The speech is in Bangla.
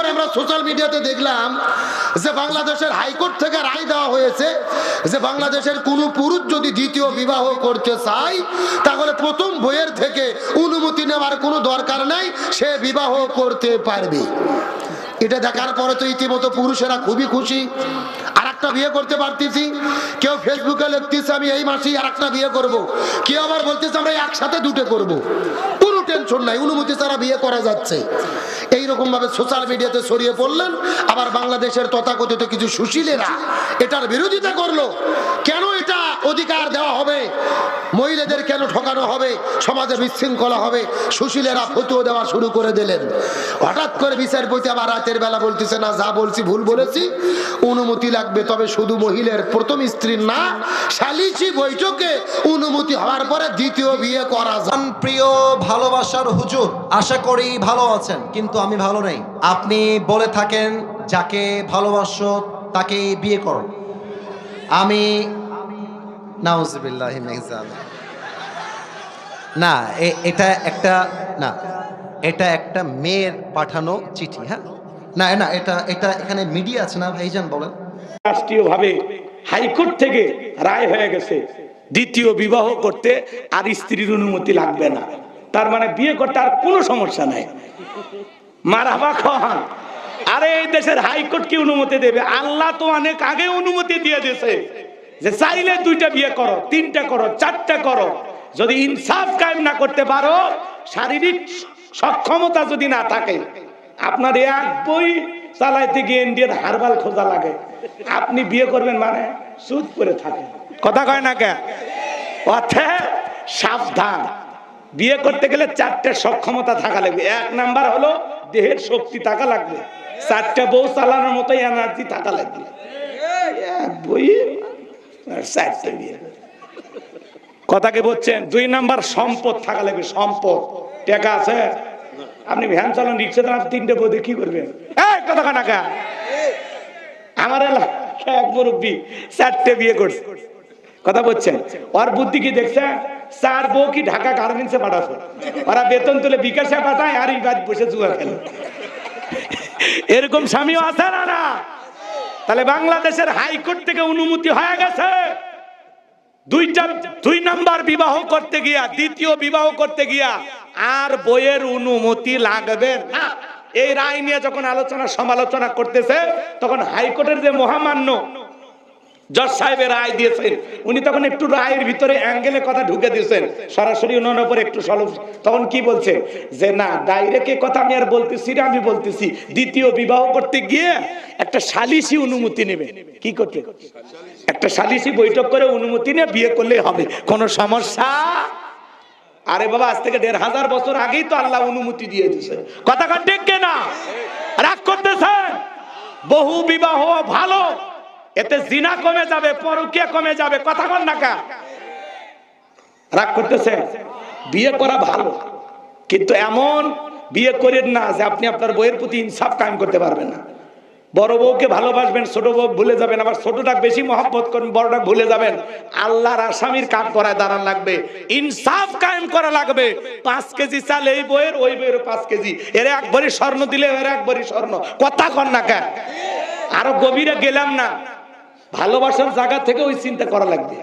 পরে আমরা সোশ্যাল মিডিয়াতে দেখলাম যে বাংলাদেশের হাইকোর্ট থেকে রায় দেওয়া হয়েছে যে বাংলাদেশের কোনো পুরুষ যদি দ্বিতীয় বিবাহ করতে চায়, তাহলে প্রথম বইয়ের থেকে অনুমতি নেওয়ার কোনো দরকার নাই, সে বিবাহ করতে পারবে এটা দেখার পরে তো ইতিমতো পুরুষেরা খুবই খুশি আর একটা বিয়ে করতে পারতেছি কেউ ফেসবুকে লিখতেছে, আমি এই মাসেই আর একটা বিয়ে করব। কেউ আবার বলতেছে, আমরা একসাথে দুটো করব। টেনশন নাই, অনুমতি ছাড়া বিয়ে করা যাচ্ছে। এইরকম ভাবে সোশ্যাল মিডিয়াতে ছড়িয়ে পড়লেন, আবার বাংলাদেশের তথাকথিত কিছু সুশীলেরা এটার বিরোধিতা করল। কেন এটা অধিকার দেওয়া হবে। মহিলাদের কেন ঠকানো হবে? সমাজে বিশৃঙ্খলা হবে। সুশীলেরা ফতুয়া দেওয়া শুরু করে দিলেন। হঠাৎ করে বিচারপতি আবার রাতের বেলা বলতেছে, না, যা বলছি, ভুল বলেছি। অনুমতি লাগবে, তবে শুধু মহিলার প্রথম স্ত্রীর না সালিসি বৈঠকে অনুমতি হওয়ার পরে দ্বিতীয় বিয়ে করা আমার প্রিয়, ভালোবাসার হুজুর, আশা করি ভালো আছেন, কিন্তু আমি ভালো নেই। আপনি বলে থাকেন, যাকে ভালোবাসো তাকে বিয়ে করো। আমি নাউজুবিল্লাহি। না এটা একটা, না, এটা একটা মেয়ের পাঠানো চিঠি হ্যাঁ? না না, এটা এটা এখানে মিডিয়া আছে না ভাইজান বলেন। হাইকোর্ট থেকে রায় হয়ে গেছে। দ্বিতীয় বিবাহ করতে আর স্ত্রীর অনুমতি লাগবে না। তার মানে বিয়ে করতে আর কোনো সমস্যা নাই। মারাবা খান। আরে এই দেশের হাইকোর্ট কি অনুমতি দেবে? আল্লাহ তো অনেক আগে অনুমতি দিয়ে দিয়েছে। যে চাইলে দুইটা বিয়ে করো, তিনটা করো, চারটা করো। যদি ইনসাফ কায়েম না করতে পারো, শারীরিক সক্ষমতা যদি না থাকে, আপনার এক বই চালাইতে গিয়ে ইন্ডিয়ান হারবাল খোঁজা লাগে। আপনি বিয়ে করবেন মানে সুদ করে থাকে। কথা কয় না কে? অর্থাৎ সাবধান। বিয়ে করতে গেলে চারটে সক্ষমতা থাকা লাগবে। এক নাম্বার হলো দেহের শক্তি থাকা লাগবে। চারটে বউ চালানোর মতো এনার্জি থাকা লাগবে। চারটে বিয়ে কথাকে বলছেন, দুই নাম্বার সম্পদ থাকা লাগবে, সম্পদ। টাকা আছে? আপনি ভ্যান চালান, রিক্সা চালান, তিনটে দিয়ে কি করবেন? কথা কানাকা আমার এলাকায় এক মুরব্বী চারটে বিয়ে করছে। কথা বলছেন, ওর বুদ্ধি কি দেখছে? চার বউ কি ঢাকা গার্মেন্টসে পাঠাচ্ছে? ওরা বেতন তুলে বিকাশে পাঠায়, আর এই বসে জুয়া খেলে। এরকম স্বামীও আছে না না? তাহলে বাংলাদেশের হাইকোর্ট থেকে অনুমতি হয়ে গেছে। দুইটা, দুই নাম্বার বিবাহ করতে গিয়া, দ্বিতীয় বিবাহ করতে গিয়া আর বইয়ের অনুমতি লাগবে না। এই রায় নিয়ে যখন আলোচনা, সমালোচনা করতেছে, তখন হাইকোর্টের যে মহামান্য জজ সাহেবের রায় দিয়েছেন, উনি তখন একটু রায়ের ভিতরে অ্যাঙ্গেলে কথা ঢুকে দিয়েছেন। সরাসরি ওনার উপর একটু সলভ তখন কি বলছে? যে না, ডাইরেক্ট কথা আমি আর বলতেছি আমি বলতেছি, দ্বিতীয় বিবাহ করতে গিয়ে একটা সালিসি অনুমতি নেবে। কি করতে? একটা সালিসি বৈঠক করে অনুমতি নিয়ে বিয়ে করলে হবে। কোনো সমস্যা? আরে বাবা, আজ থেকে দেড় হাজার বছর আগেই তো আল্লাহ অনুমতি দিয়ে দিছে কথা কার ডেকে না? রাগ করতেছেন? বহু বিবাহ ভালো, এতে জিনা কমে যাবে, পরকিয়া কমে যাবে, কথা কন না কা রাগ করতেছে বিয়ে করা ভালো, কিন্তু এমন বিয়ে করেন না যে আপনি আপনার বইয়ের প্রতি ইনসাফ কায়েম করতে পারবেন না। বড় বউকে ভালোবাসবেন, ছোট বউ ভুলে যাবেন, আবার ছোটটা বেশি মহব্বত করবেন বড়টা ভুলে যাবেন। আল্লাহর আসামির কাঠ করায় দাঁড়ান লাগবে, ইনসাফ কায়েম করা লাগবে। পাঁচ কেজি চাল এই বইয়ের, ওই বইয়ের পাঁচ কেজি। এর এক ভরি স্বর্ণ দিলে এর এক ভরি স্বর্ণ। কথা কর না কেন? আরও গভীরে গেলাম না। ভালোবাসার জায়গা থেকে ওই চিন্তা করা লাগবে।